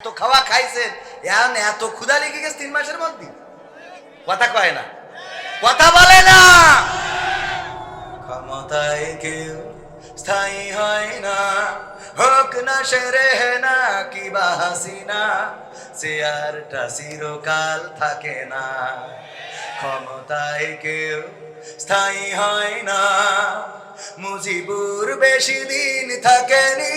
এত খাওয়া খাইছেন, এখন এত ক্ষুধা লেগে গেছে তিন মাসের মধ্যে। কথা কয় না। কথা বলে না। ক্ষমতায় কেউ স্থায়ী হয় না। হোক না সেরে না, কি বা হাসিনা চেয়ারটা চিরকাল থাকে না। ক্ষমতায় কেউ স্থায়ী হয় না। মুজিবুর বেশি দিন থাকেনি।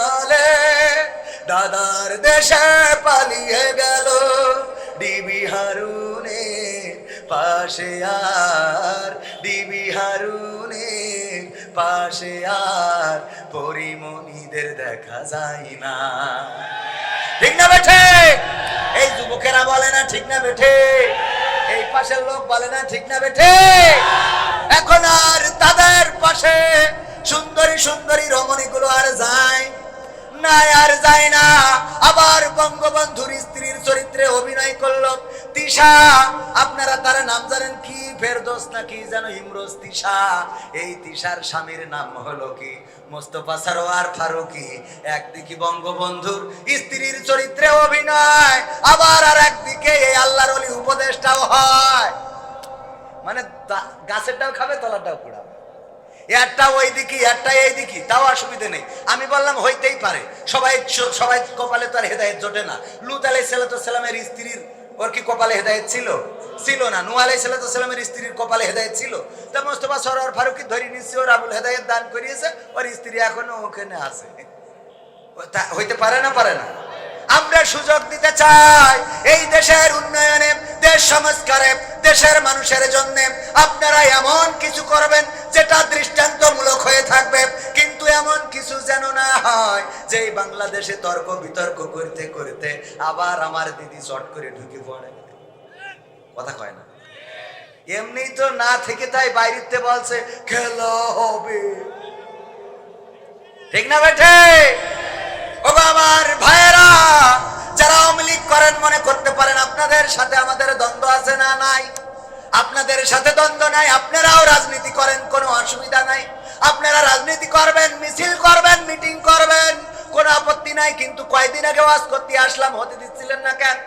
দাদার দেশে পালিয়ে গেল। ডিবি হারুনে পাশে আর, ডিবি হারুনের পাশে আর পরিমণিদের দেখা যায় না। ঠিক না বেঠে? এই যুবকেরা বলে না ঠিক না বেঠে? এই পাশের লোক বলে না ঠিক না বেঠে? এখন আর তাদের পাশে সুন্দরী সুন্দরী রমণীগুলো আর যায় না আর যায় না। আবার বঙ্গবন্ধুর স্ত্রীর চরিত্রে অভিনয় করল। তিশা, আপনারা তার নাম জানেন কি? ফেরদোস নাকি যেন ইমরোজ তিশা? এই তিশার স্বামীর নাম হলো কি? মোস্তফা সারোয়ার ফারুকি। একদিকে বঙ্গবন্ধুর স্ত্রীর চরিত্রে অভিনয়, আবার আর একদিকে এই আল্লাহর উপদেশটাও হয়। মানে গাছেরটাও খাবে তলাটাও কুড়াবে একটা ওই দিকে একটা এই দিকে, তাও অসুবিধে নেই। আমি বললাম, হইতেই পারে। সবাই সবাই কপালে তো আর হেদায়ত জোটে না। লুত আলাই সালামের স্ত্রীর, ওর কি কপালে হেদায়ত ছিল? ছিল না। নু আলাই সালামের স্ত্রীর কপালে হেদায়ত ছিল। তা মোস্তফা সরোয়ার ফারুকি ধরে নিচ্ছে ওর আবুল হেদায়ত দান করিয়েছে, ওর স্ত্রী এখনও ওখানে আছে। হইতে পারে না পারে না? আমরা সুযোগ দিতে চাই, এই দেশের উন্নয়নে দেশ সংস্কারে, দেশের মানুষের জন্য আপনারা এমন কিছু করবেন যেটা দৃষ্টান্তমূলক হয়ে থাকবে, কিন্তু এমন কিছু যেন না হয় যে বাংলাদেশে তর্ক বিতর্ক করতে করতে আবার আমার দিদি চট করে ঢুকে পড়ে। কথা কয় না? এমনি তো না থেকে তাই বাইরেতে বলছে, খেলা হবে। ঠিক না বেঠে? ও আমার ভাইয়েরা! যারা আওয়ামী লীগ করেন মনে করতে পারেন আপনাদের সাথে আমাদের দ্বন্দ্ব আছে না নাই? আপনাদের সাথে দ্বন্দ্ব নাই, আপনারাও রাজনীতি করেন, কোনো অসুবিধা নাই। আপনারা রাজনীতি করবেন, মিছিল করবেন, মিটিং করবেন, কোনো আপত্তি নাই, কিন্তু কয়দিন আগে ওয়াজ করতে আসলাম হতে দিচ্ছিলেন না কেন?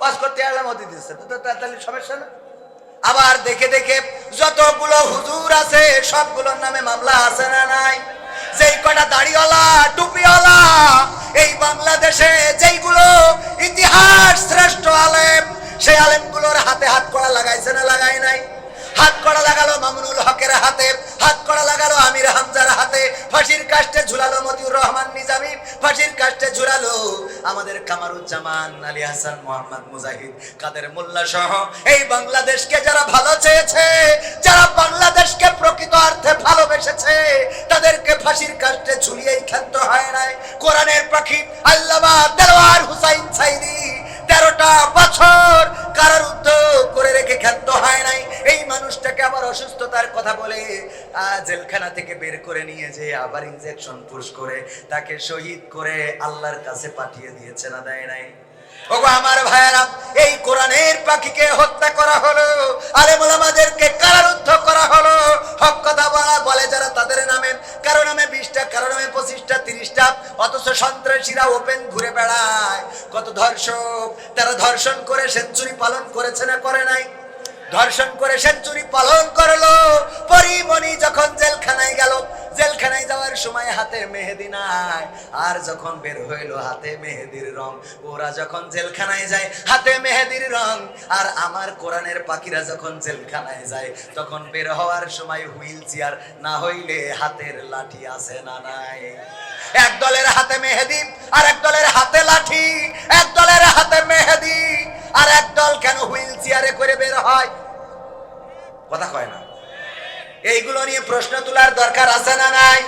ওয়াজ করতে আসলাম হতে দিচ্ছে তো তাহলে সমস্যা না? আবার দেখে দেখে যতগুলো হুজুর আছে, সবগুলোর নামে মামলা আছে না নাই? যেই কটা দাড়িওয়ালা, টুপিওয়ালা এই বাংলাদেশে যেইগুলো ইতিহাস শ্রেষ্ঠ আলেম, সেই আলেমগুলোর হাতে হাত কড়া লাগাইছে না লাগাই নাই? হাত কড়া লাগালো মামুনুল হকের হাতে, হাত কড়া লাগালো আমির হামজার হাতে, ফাঁসির কাস্টে ঝুলালো মতিউর রহমান নিজামী, ফাঁসির কাস্টে ঝুলালো আমাদের কামারুজ্জামান আলী হাসান মোহাম্মদ মুজাহিদ কাদের মোল্লা সহ। এই বাংলাদেশকে যারা ভালো চেয়েছে, যারা বাংলাদেশকে প্রকৃত অর্থে ভালোবেসেছে, তাদেরকে ফাঁসির কাস্টে ঝুলিয়েই ক্ষান্ত হয় নাই। কোরআনের পাখি। আল্লামা দেওয়ার হুসাইন সাইদি তেরোটা বছর কারারুদ্ধ করে রেখে ক্ষান্ত হয় নাই। এই মানুষটাকে আবার অসুস্থতার কথা বলে জেলখানা থেকে বের করে নিয়ে যে আবার ইনজেকশন পুশ করে তাকে শহীদ করে আল্লাহর কাছে পাঠিয়ে দিয়েছে না দেয় নাই। ওগো আমার ভাইয়েরা, এই কোরআনের পাখিকে হত্যা করা হলো। আলেমুল সন্ত্রাসীরা ওপেন ঘুরে বেড়ায়। কত ধর্ষক, তারা ধর্ষণ করে সেঞ্চুরি পালন করেছে না করে নাই? ধর্ষণ করে সেঞ্চুরি পালন করল। পরিমণি যখন জেলখানায় গেল, জেলখানায় যাওয়ার সময় হাতে মেহেদি নাই। আর যখন বের হইল, হাতে মেহেদির রং। ওরা যখন জেলখানায় যায়, হাতে মেহেদির রং। আর আমার কোরআনের পাখিরা যখন জেলখানায় যায়, তখন বের হওয়ার সময় হুইল চেয়ার না হইলে হাতের লাঠি আছে না নাই? এক দলের হাতে মেহেদি, আর এক দলের হাতে লাঠি। এক দলের হাতে মেহেদি, আর এক দল কেন হুইল চেয়ারে করে বের হয়? কথা কয় না। এইগুলো নিয়ে প্রশ্ন তোলার দরকার আছে না নাই?